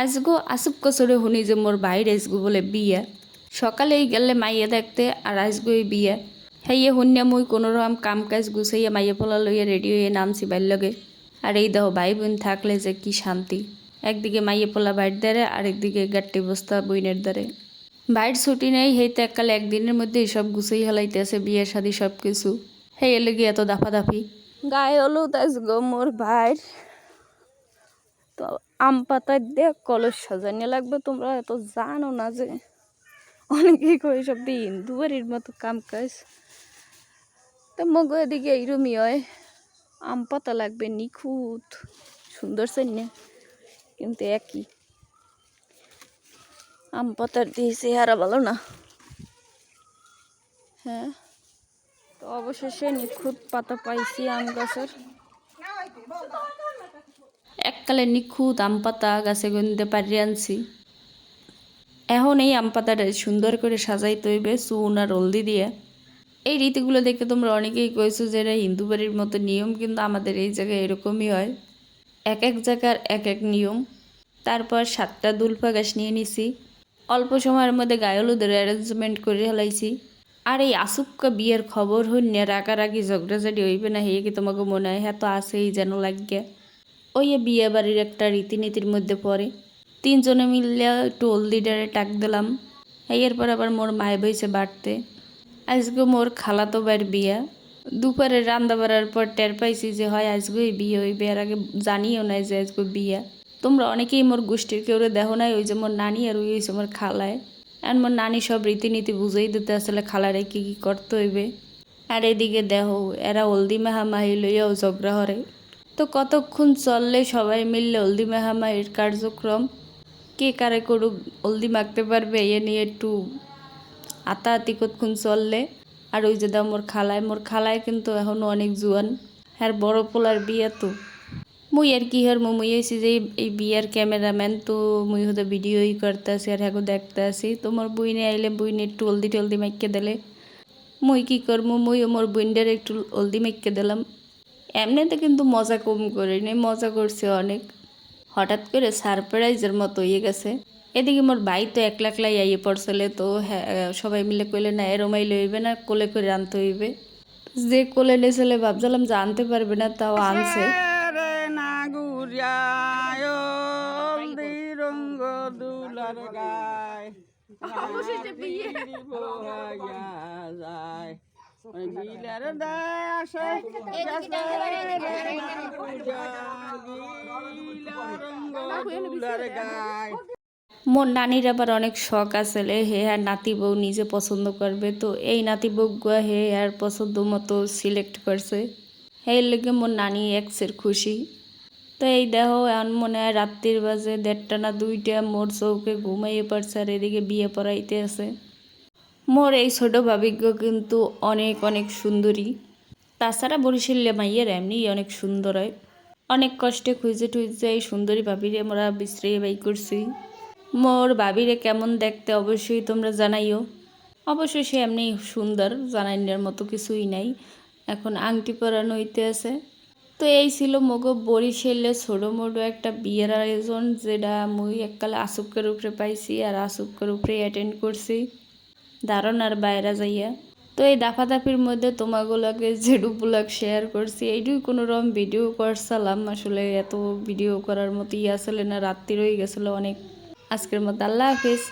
আজগো আসুক কসরে শুনি যে মোর ভাইর আজগো বলে বিয়া। সকালেই গেলে মাইয়া দেখতে আর আজগোই বিয়া। হেয়ে শুনিয়া মুই কোনো রকম কাম কাজ গুছাইয়া মাইয়া পোলা লইয়া রেডি হয়ে নামছি বাইর লগে। আর এই দেহ ভাই বোন থাকলে যে কি শান্তি। একদিকে মাইয়া পোলা বাইর দ্বারে, আরেকদিকে গাট্টি বস্তা বইনের দ্বারে। বাইর ছুটি নেই হেইতে এককালে একদিনের মধ্যেই সব গুছাই হেলাইতেছে বিয়ের শাদি সব কিছু। হেই এলে গিয়ে এত দাফাদাফি। গায়ে হলুদ আজগো মোর ভাইর। তো আম পাতা দিয়ে কলস সাজানো লাগবে, তোমরা এত জানো না যে। অনেকেই কই সব দিয়ে হিন্দু বাড়ির মতো কাম কাজ। তো মগো এদিকে এইরমই হয়। আম পাতা লাগবে নিখুঁত, সুন্দর না কিন্তু একই। আম পাতার দিয়ে চেহারা ভালো না। হ্যাঁ? তো অবশেষে নিখুঁত পাতা পাইছি আম গাছের। এককালে নিখুঁত আম পাতা গাছে গন্ধে পারি আনছি। এখন এই আম পাতাটা সুন্দর করে সাজাইতে হইবে চুন আর হলদি দিয়ে। এই রীতিগুলো দেখে তোমরা অনেকেই কইছো যে এটা হিন্দু বাড়ির মতো নিয়ম, কিন্তু আমাদের এই জায়গায় এরকমই হয়। এক এক জায়গার এক এক নিয়ম। তারপর সাতটা দুলফা গাছ নিয়ে নিছি। অল্প সময়ের মধ্যে গায়ে হলুদের অ্যারেঞ্জমেন্ট করে হেলাইছি আর এই আসুক্কা বিয়ের খবর হইনে রাগারাগি ঝগড়াঝাড়ি হইবে না, হেয়ে কি তোমাকে মনে হয় হ্যাঁ তো আসেই যেন লাগিয়া। ওই বিয়ে বাড়ির একটা রীতিনীতির মধ্যে পড়ে। তিনজনে মিললে একটু হলদিডারে টাক দিলাম। এরপর আবার মোর মায় বইছে বাড়তে। আজকে মোর খালাতো বাইর বিয়া। দুপুরে রান্না বাড়ার পর টের পাইছি যে, হয় আজকে ওই বিয়ে হইবে। আর আগে জানিও নাই যে আজকে বিয়া। তোমরা অনেকেই মোর গোষ্ঠীর কেউ দেখো নাই, ওই যে মোর নানি আর ওই হয়েছে মোর খালায়। আর মোর নানি সব রীতিনীতি বুঝেই দিতে আসলে খালারে কি কি করতে হইবে। আর এদিকে দেখো, এরা হলদি মাহামাহি লইয়াও ঝগড়া হরে। তো কতক্ষণ চললে সবাই মিললে হলদি মাহামাহির কার্যক্রম? কে কারে করুক হলদি মাখতে পারবে, এ নিয়ে একটু আতাহাতি কতক্ষণ চললে? আর ওই যে দাও মোর খালায় মোর খালায় কিন্তু এখনও অনেক জুয়ান। হ্যার বড় পোলার বিয়া তো। মুই আর কি হর মুই হয়েছি যে এই বিয়ার ক্যামেরাম্যান, তো মুই হয়তো ভিডিওই করতে আসি আর হ্যাঁ দেখতে আসি তো মোর বইনে আইলে বইনে একটু হলদি টলদি মাইকে দিলে। মুই কি করব মুই মোর বইনটার একটু হলদি মাইকে দিলাম। এমনিতে কিন্তু মজা কম করিনি মজা করছে অনেক। হঠাৎ করে সারপ্রাইজের মতো হয়ে গেছে। এদিকে মোর ভাই তো একলা একলাই আইয়ে পড়ছিলে তো হ্যাঁ সবাই মিলে কইলে না এরমাই লইবে না কোলে করে আনতে হইবে। যে কোলে নেছিলে ভাবছিলাম যে আনতে পারবে না তাও আনছে। দুলার গায় যায়। গিলার আসে গায়। মোর নানির আবার অনেক শখ আসলে হে আর নাতি বউ নিজে পছন্দ করবে। তো এই নাতি বউ গুয়া হে আর পছন্দ মতো সিলেক্ট করছে। এই লেগে মোর নানি এক্সের খুশি। তো এই দেহ এমন মনে হয় রাত্রির বাজে দেড়টা না দুইটা মোর চৌকে ঘুমাইয়ে পারছে আর এদিকে বিয়ে পড়াইতে আছে। মোর এই ছোট ভাবিজ্ঞ কিন্তু অনেক অনেক সুন্দরী। তাছাড়া বরিশালে মাইয়ের এমনি অনেক সুন্দর হয়। অনেক কষ্টে খুঁজে টুইজে এই সুন্দরী ভাবিরে মোরা বিশ্রে বাই করছি। মোর ভাবিরে কেমন দেখতে অবশ্যই তোমরা জানাইও। অবশ্যই সে এমনি সুন্দর, জানাইনের মতো কিছুই নাই। এখন আংটি পরানো হইতে আছে। তো এই ছিল মগো বরিশালে ছোটো মোটো একটা বিয়ের আয়োজন, যেটা মুই এককালে আসুকের উপরে পাইছি আর আসুকের উপরে অ্যাটেন্ড করছি। দারুণ আর বাইরে যাইয়া। তো এই দাফাদাফির মধ্যে তোমাগুলোকে যেটুকুলাক শেয়ার করছি এইটুই কোনো রকম ভিডিও করছিলাম। আসলে এত ভিডিও করার মতো ইয়ে আসলে না, রাত্রি রয়ে গেছিল অনেক। আজকের মতো আল্লাহ হাফিজ।